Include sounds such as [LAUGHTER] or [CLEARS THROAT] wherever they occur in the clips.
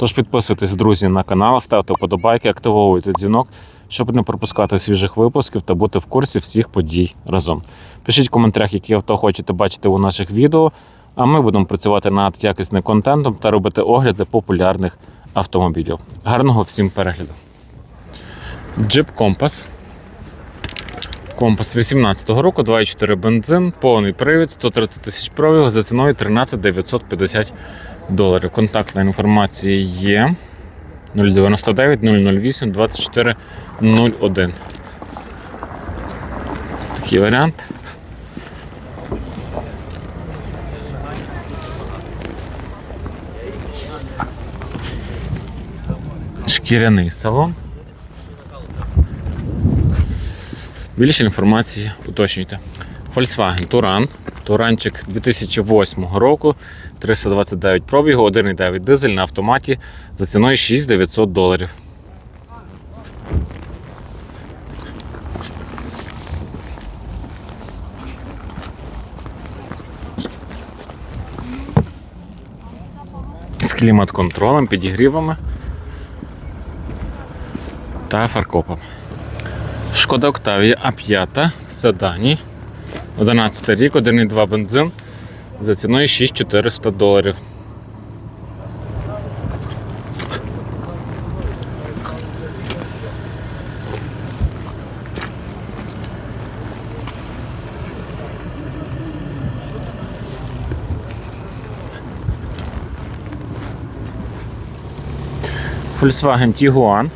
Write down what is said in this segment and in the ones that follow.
Тож підписуйтесь, друзі, на канал, ставте вподобайки, активовуйте дзвінок, щоб не пропускати свіжих випусків та бути в курсі всіх подій разом. Пишіть в коментарях, які авто хочете бачити у наших відео, а ми будемо працювати над якісним контентом та робити огляди популярних автомобілів. Гарного всім перегляду! Jeep Compass. Компас 18-го року, 2,4 бензин, повний привід, 130 тисяч пробігу за ціною 13 950 доларів. Контактна інформація є 099 008 24 01. Такий варіант. Шкіряний салон. Більше інформації уточнюйте. Volkswagen Touran. Туранчик 2008 року, 329 пробігу, 1,9 дизель на автоматі за ціною 6900 доларів. З клімат-контролем, підігрівами та фаркопом. Шкода Октавія А5 в седані. 11 рік, 1,2 бензин за ціною 6400 доларів. Volkswagen Tiguan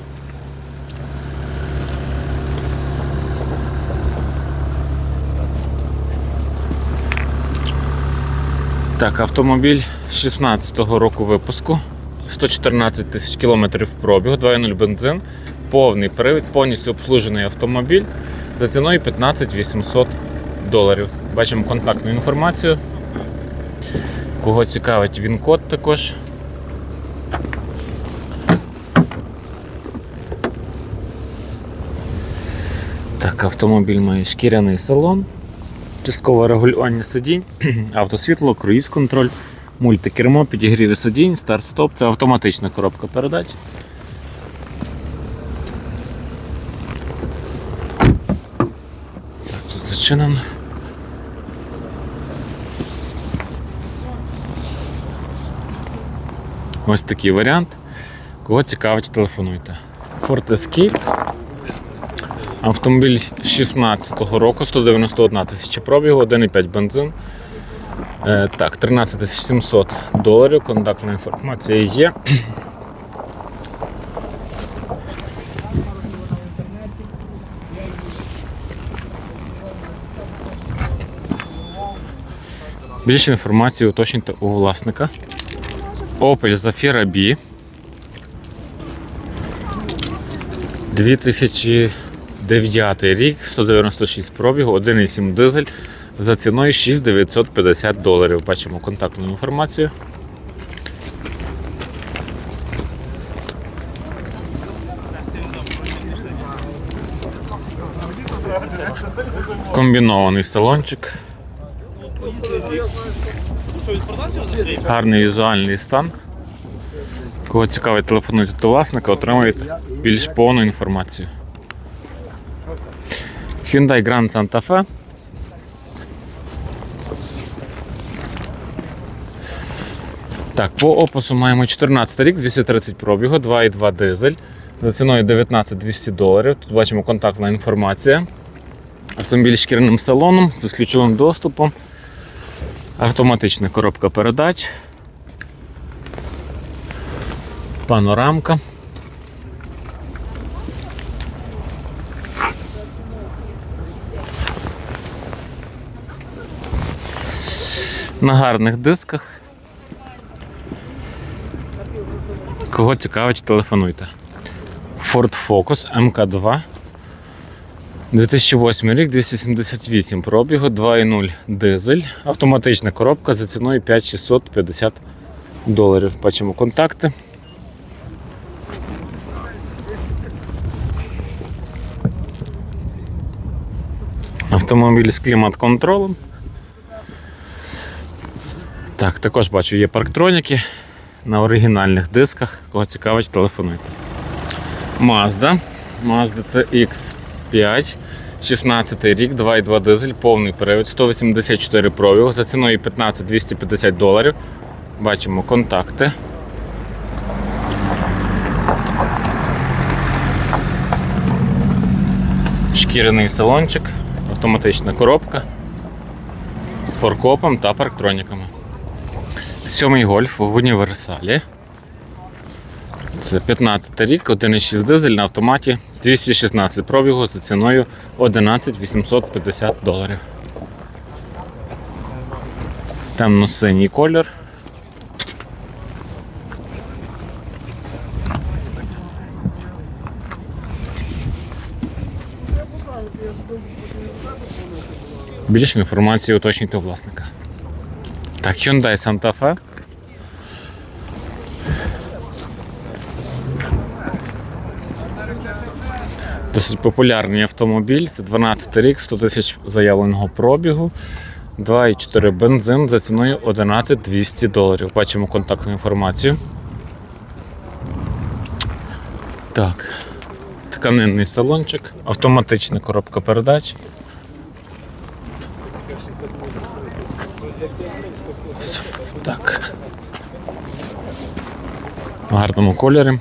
Так, автомобіль 16-го року випуску. 114 тисяч кілометрів пробігу, 2.0 бензин, повний привід, повністю обслужений автомобіль за ціною 15 800 доларів. Бачимо контактну інформацію. Кого цікавить він код також. Так, автомобіль має шкіряний салон часткове регулювання сидінь, [CLEARS THROAT] автосвітло, круїз контроль, мультикермо, підігріві сидінь, старт-стоп, це автоматична коробка передач. Так, тут зачинено. Ось такий варіант. Кого цікавить, телефонуйте. Ford Escape Автомобіль 16-го року, 191 тисяча пробігу, 1,5 бензин. Е, так, 13 700 доларів. Контактна інформація є. Більше інформації уточнюйте у власника. Opel Zafira B. 2000 9 рік, 196 пробігу, 1,7 дизель за ціною 6950 доларів. Бачимо контактну інформацію. Комбінований салончик. Гарний візуальний стан. Кого цікавить, телефонуйте до власника, отримаєте більш повну інформацію. Hyundai Grand Santa Fe. Так, по опису маємо 14 рік, 230 пробігу, 2,2 дизель. За ціною 19 200 доларів. Тут бачимо контактна інформація. Автомобіль з шкіряним салоном, з безключовим доступом. Автоматична коробка передач. Панорамка. На гарних дисках. Кого цікавить, телефонуйте. Ford Focus MK2. 2008 рік, 278 пробігу, 2.0 дизель, автоматична коробка за ціною 5650 доларів. Бачимо контакти. Автомобіль з клімат-контролем. Так, також бачу, є парктроніки на оригінальних дисках. Кого цікавить, телефонуйте. Mazda. Mazda CX5. 16 рік, 2,2 дизель, повний привід, 184 пробігу, за ціною 15 250 доларів. Бачимо контакти. Шкіряний салончик, автоматична коробка з форкопом та парктроніками. Сьомий гольф в універсалі. Це 15 рік, 1,6 дизель на автоматі, 216 пробігу за ціною 11 850 доларів. Темно-синій колір. Більше інформації уточнюйте у власника. Так, Hyundai Santa Fe. Досить популярний автомобіль. Це 12 рік, 100 тисяч заявленого пробігу. 2,4 бензин за ціною 11 200 доларів. Бачимо контактну інформацію. Так. Тканинний салончик, автоматична коробка передач. Так. В гарному кольорі.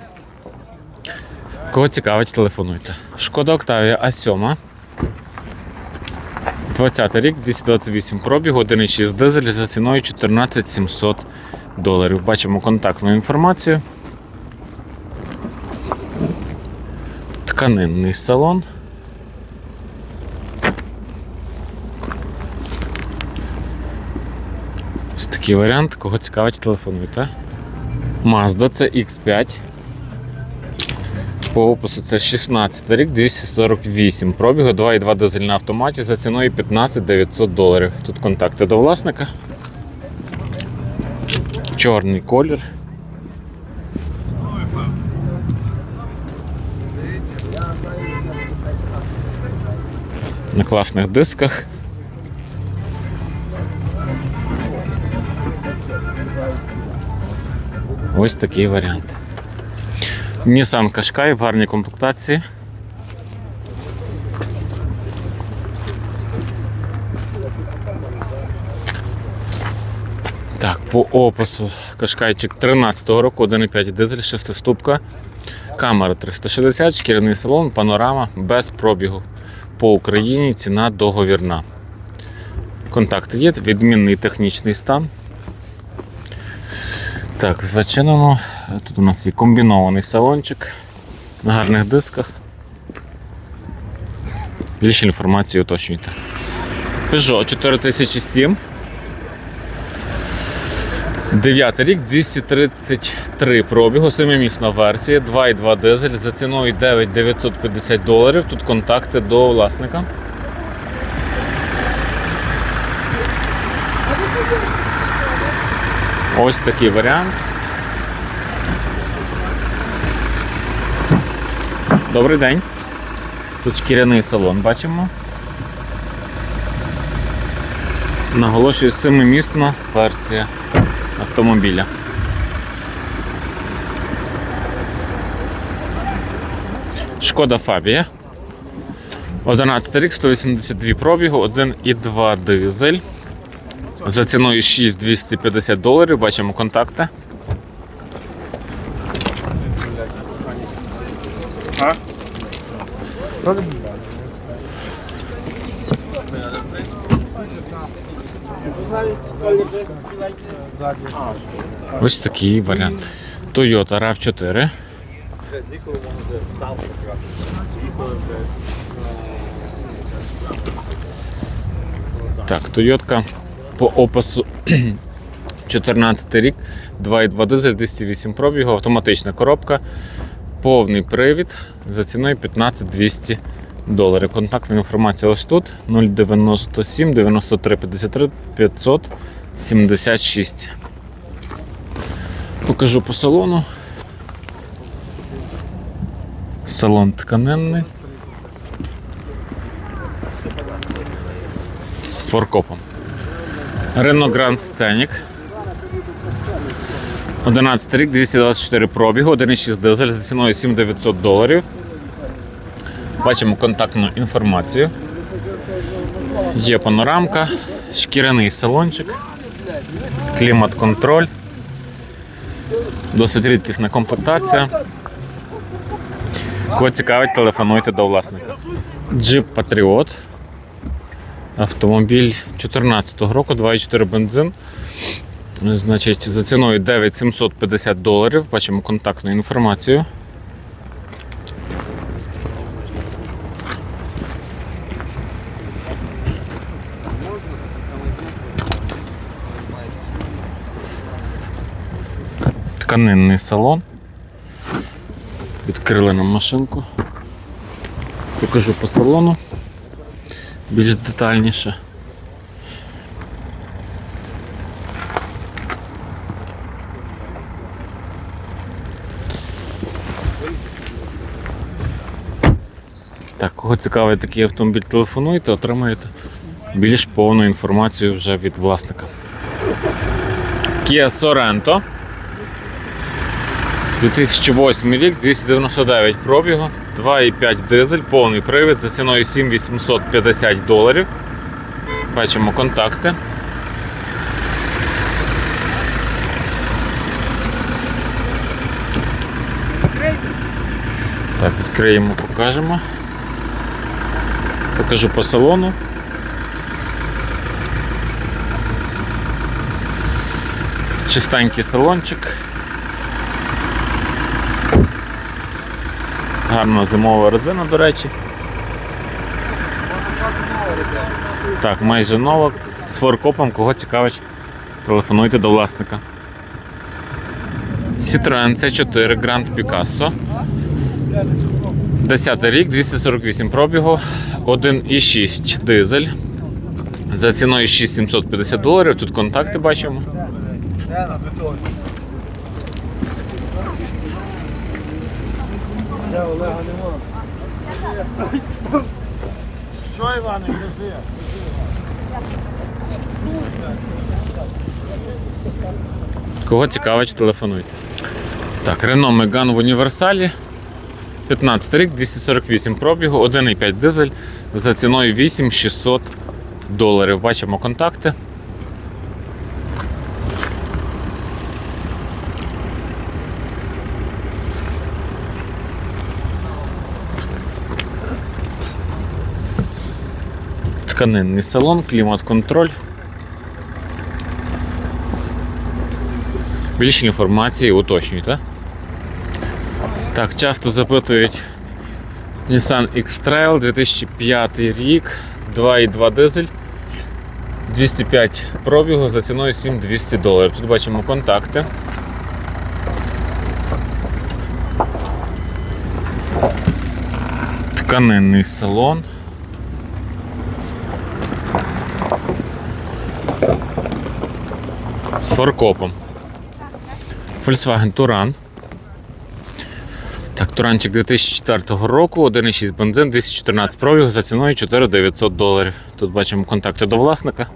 Кого цікавить, телефонуйте. Шкода Октавія А7. 20 рік, 228 пробігу, 1,6 дизель за ціною 14 700 доларів. Бачимо контактну інформацію. Тканинний салон. Ось такий варіант. Кого цікавить, телефонуйте. Mazda це X5. По опису це 16 рік, 248 пробігу, 2,2 дизель на автоматі за ціною 15 900 доларів. Тут контакти до власника. Чорний колір. На класних дисках. Ось такий варіант. Nissan Qashqai в гарній комплектації. Так, по опису Кашкайчик 13-го року, 1,5 дизель, 6-ступка, камера 360, шкіряний салон, панорама без пробігу. По Україні ціна договірна. Контакти є, відмінний технічний стан. Так, зачинено. Тут у нас є комбінований салончик на гарних дисках. Більше інформації уточнюйте. Peugeot 4007. 9 рік, 233 пробігу, 7-місна версія, 2,2 дизель за ціною 9,950 доларів. Тут контакти до власника. Ось такий варіант. Добрий день. Тут шкіряний салон бачимо. Наголошую семимісна версія автомобіля. Шкода Фабія. 11 рік, 182 пробігу, 1,2 дизель. За ціною 6250 доларів. Бачимо контакти. Ось такий варіант. Toyota RAV4. Так, Toyota по опису [CLEARS THROAT] 14 рік, 2,2 дизель, 208 пробігу, автоматична коробка, повний привід за ціною 15 200 доларів. Контактна інформація ось тут 097 93 53 576. Покажу по салону. Салон тканинний. З форкопом. Renault Grand Scenic. 11 рік, 224 пробігу, 1,6 дизель за ціною 7900 доларів. Бачимо контактну інформацію. Є панорамка, шкіряний салончик, клімат-контроль. Досить рідкісна комплектація. Кого цікавить, телефонуйте до власника. Jeep Patriot. Автомобіль 2014 року, 2,4 бензин. Значить, за ціною 9750 доларів. Бачимо контактну інформацію. Тканинний салон. Відкрили нам машинку. Покажу по салону більш детальніше. Так, кого цікавий такий автомобіль, телефонуйте, отримаєте більш повну інформацію вже від власника. Kia Sorento. 2008 рік, 299 пробігу, 2,5 дизель, повний привід за ціною 7850 доларів. Бачимо контакти. Так, відкриємо, покажемо. Покажу по салону. Чистенький салончик. Гарна зимова резина, до речі. Так, майже нова. З форкопом, кого цікавить, телефонуйте до власника. Citroen C4 Grand Picasso. 10 рік, 248 пробігу, 1,6 дизель. За ціною 6750 доларів. Тут контакти бачимо. Що, Іване, кажи? Кого цікавить, телефонуйте. Так, Renault Megane в універсалі. 15 рік, 248 пробігу, 1,5 дизель за ціною 8600 доларів. Бачимо контакти. Тканинний салон, клімат-контроль. Більше інформації уточнюють, так? Так, часто запитують Nissan X-Trail 2005 рік, 2,2 дизель, 205 пробігу за ціною 7200 доларів. Тут бачимо контакти. Тканинний салон. З форкопом. Volkswagen Туран. Так, Туранчик 2004 року, 1,6 бензин, 214 пробіг за ціною 4900 доларів. Тут бачимо контакти до власника.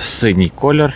Синій колір.